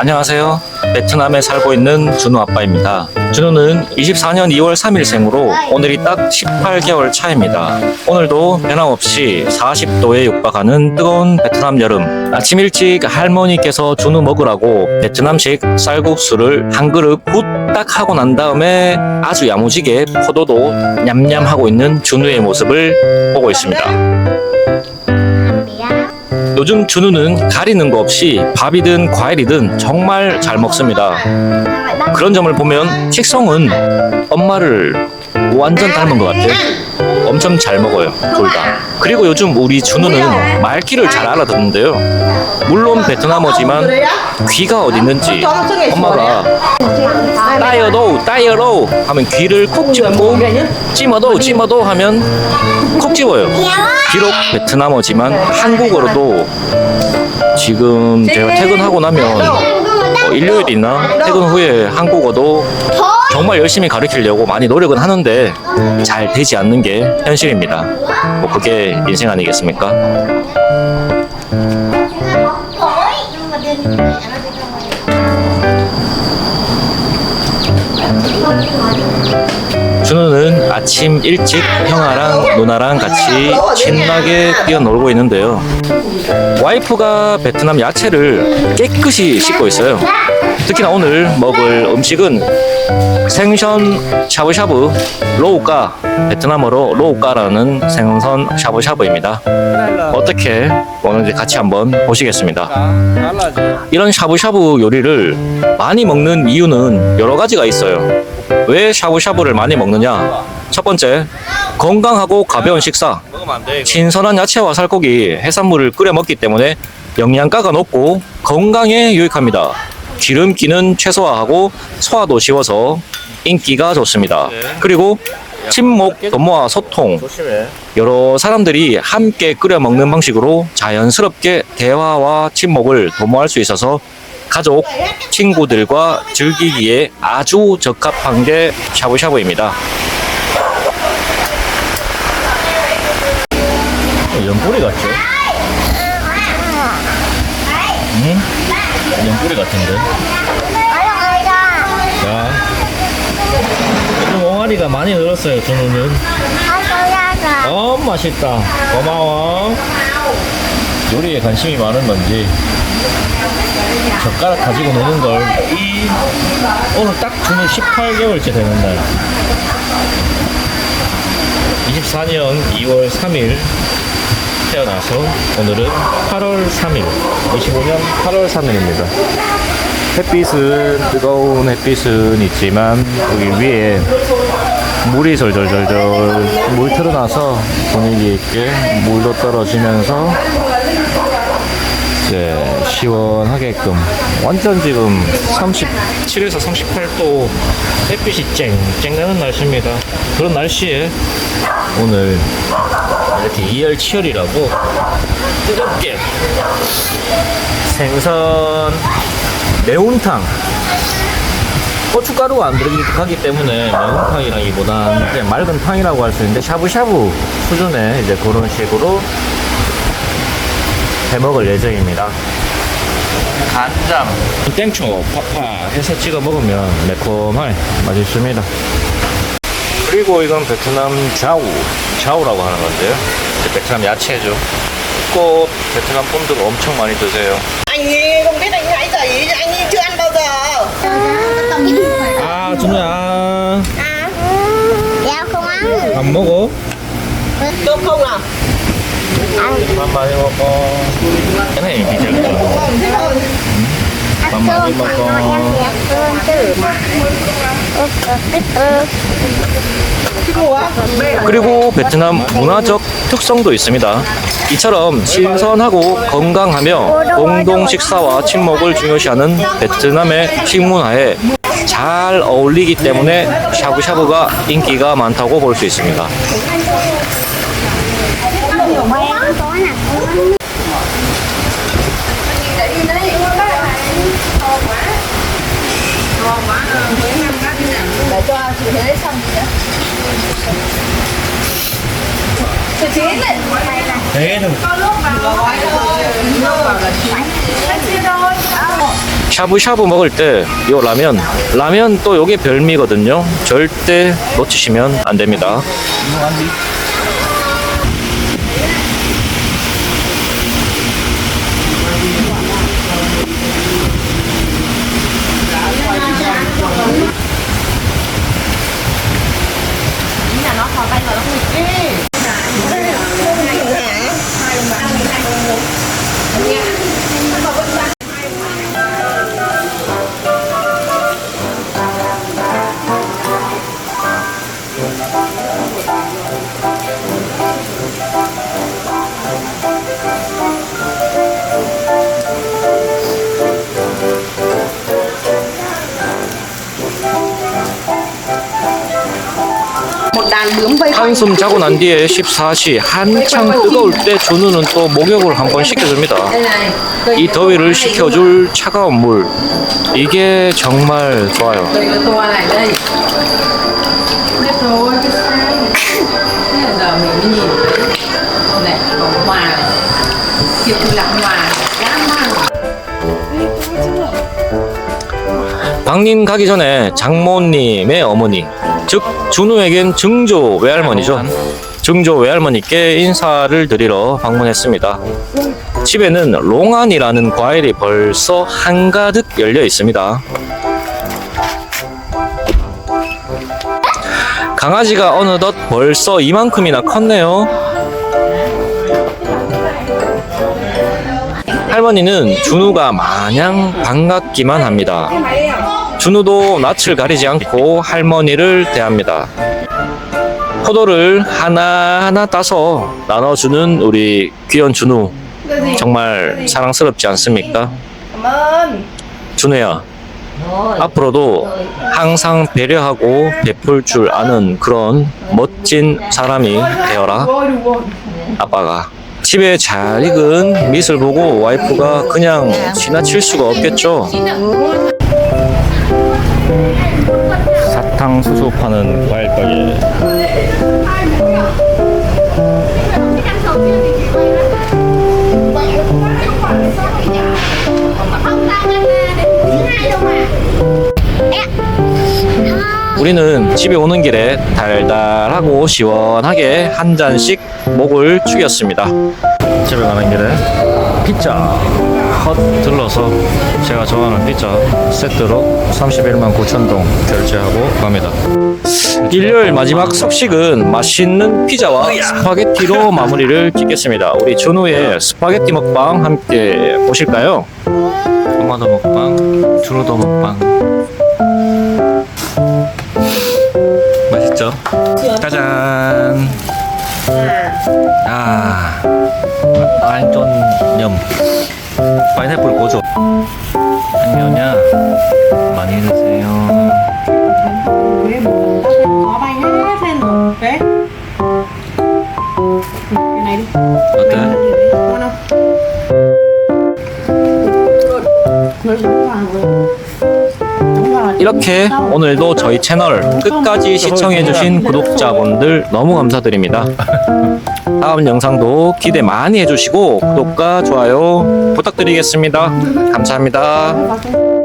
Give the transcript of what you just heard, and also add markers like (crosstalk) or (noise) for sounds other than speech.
안녕하세요. 베트남에 살고 있는 준우 아빠입니다. 준우는 24년 2월 3일 생으로 오늘이 딱 18개월 차입니다. 오늘도 변함없이 40도에 육박하는 뜨거운 베트남 여름. 아침 일찍 할머니께서 준우 먹으라고 베트남식 쌀국수를 한 그릇 후딱 하고 난 다음에 아주 야무지게 포도도 냠냠하고 있는 준우의 모습을 보고 있습니다. 요즘 준우는 가리는 거 없이 밥이든 과일이든 정말 잘 먹습니다. 그런 점을 보면 식성은 엄마를 완전 닮은 것 같아. 엄청 잘 먹어요, 둘 다. 그리고 요즘 우리 준우는 말귀를 잘 알아듣는데요. 물론 베트남어지만 귀가 어디 있는지 엄마가 따여도 따여도 하면 귀를 콕 집고 찜어도 찜어도 하면 콕 집어요. 비록 베트남어지만 한국어로도 지금 제가 퇴근하고 나면 어, 일요일이나 퇴근 후에 한국어도 정말 열심히 가르치려고 많이 노력은 하는데 잘 되지 않는 게 현실입니다. 뭐 그게 인생 아니겠습니까? 준우는 아침 일찍 형아랑 누나랑 같이 신나게 뛰어놀고 있는데요. 와이프가 베트남 야채를 깨끗이 씻고 있어요. 특히나 오늘 먹을 음식은 생선 샤브샤브 로우까 베트남어로 로우까라는 생선 샤브샤브입니다. 어떻게 먹는지 같이 한번 보시겠습니다. 이런 샤브샤브 요리를 많이 먹는 이유는 여러 가지가 있어요. 왜 샤브샤브를 많이 먹느냐? 첫 번째, 건강하고 가벼운 식사. 신선한 야채와 살코기, 해산물을 끓여 먹기 때문에 영양가가 높고 건강에 유익합니다. 기름기는 최소화하고 소화도 쉬워서 인기가 좋습니다. 그리고 친목, 도모와 소통, 여러 사람들이 함께 끓여 먹는 방식으로 자연스럽게 대화와 친목을 도모할 수 있어서 가족, 친구들과 즐기기에 아주 적합한 게 샤브샤브입니다. 연뿌리 같죠? 응? 연 뿌리 같은데? 자, 요즘 옹알이가 많이 늘었어요, 준우는. 어, 맛있다. 고마워. 요리에 관심이 많은 건지 젓가락 가지고 노는 걸 이 오늘 딱 준우 18개월째 되는 날 24년 2월 3일 태어나서 오늘은 8월 3일 25년 8월 3일입니다. 햇빛은 뜨거운 햇빛은 있지만 여기 위에 물이 절절절절 물 틀어놔서 분위기 있게 물도 떨어지면서 이제 시원하게끔. 완전 지금 37에서 38도 햇빛이 쨍쨍 나는 날씨입니다. 그런 날씨에 오늘 이렇게 이열 치열이라고 뜨겁게 생선 매운탕. 고춧가루가 안 들어가기 때문에 매운탕이라기보단 맑은 탕이라고 할 수 있는데 샤브샤브 수준의 이제 그런 식으로 해 먹을 예정입니다. 간장, 땡초, 파파 해서 찍어 먹으면 매콤하게 맛있습니다. 그리고 이건 베트남 자우, 자우라고 하는 건데요. 베트남 야채죠. 꼭 베트남 분들 엄청 많이 드세요. Nhi không biết anh hãy gì anh Nhi chưa ăn bao giờ 아, 준우야. À, dạ không ăn 밥 먹어? cơm không 밥 많이 먹어. cái này ướp ướp 그리고 베트남 문화적 특성도 있습니다. 이처럼 신선하고 건강하며 공동 식사와 친목을 중요시하는 베트남의 식문화에 잘 어울리기 때문에 샤브샤브가 인기가 많다고 볼 수 있습니다. 샤브샤브 먹을 때요 라면 라면 또 요게 별미거든요. 절대 놓치시면 안 됩니다 한숨 자고 난 뒤에 14시 한창 뜨거울 때 준우는 또 목욕을 한 번 시켜줍니다. 이 더위를 식혀줄 차가운 물. 이게 정말 좋아요 (laughs) 방님 가기 전에 장모님의 어머니 즉 준우에겐 증조 외할머니죠. 증조 외할머니께 인사를 드리러 방문했습니다. 집에는 롱안이라는 과일이 벌써 한가득 열려 있습니다. 강아지가 어느덧 벌써 이만큼이나 컸네요 할머니는 준우가 마냥 반갑기만 합니다 준우도 낯을 가리지 않고 할머니를 대합니다. 포도를 하나하나 따서 나눠주는 우리 귀여운 준우. 정말 사랑스럽지 않습니까? 준우야, 앞으로도 항상 배려하고 베풀 줄 아는 그런 멋진 사람이 되어라. 아빠가. 집에 잘 익은 밑을 보고 와이프가 그냥 지나칠 수가 없겠죠. 사탕 수수 파는 과일 가게. 우리는 집에 오는 길에 달달하고 시원하게 한 잔씩 목을 축였습니다. 집에 가는 길에 피자 헛 들러서 제가 좋아하는 피자 세트로 31만 9천 동 결제하고 갑니다. 일요일 마지막 석식은 맛있는 피자와 스파게티로 마무리를 짓겠습니다. 우리 준우의 스파게티 먹방 함께 보실까요? 엄마도 먹방, 준우도 먹방. 맛있죠? 짜잔. 아, 알쫀염. 파인애플 고조. 안녕냐? 많이 드세요. 어때? đúng vào 이렇게 오늘도 저희 채널 끝까지 시청해주신 구독자분들 너무 감사드립니다. 다음 영상도 기대 많이 해주시고 구독과 좋아요 부탁드리겠습니다. 감사합니다.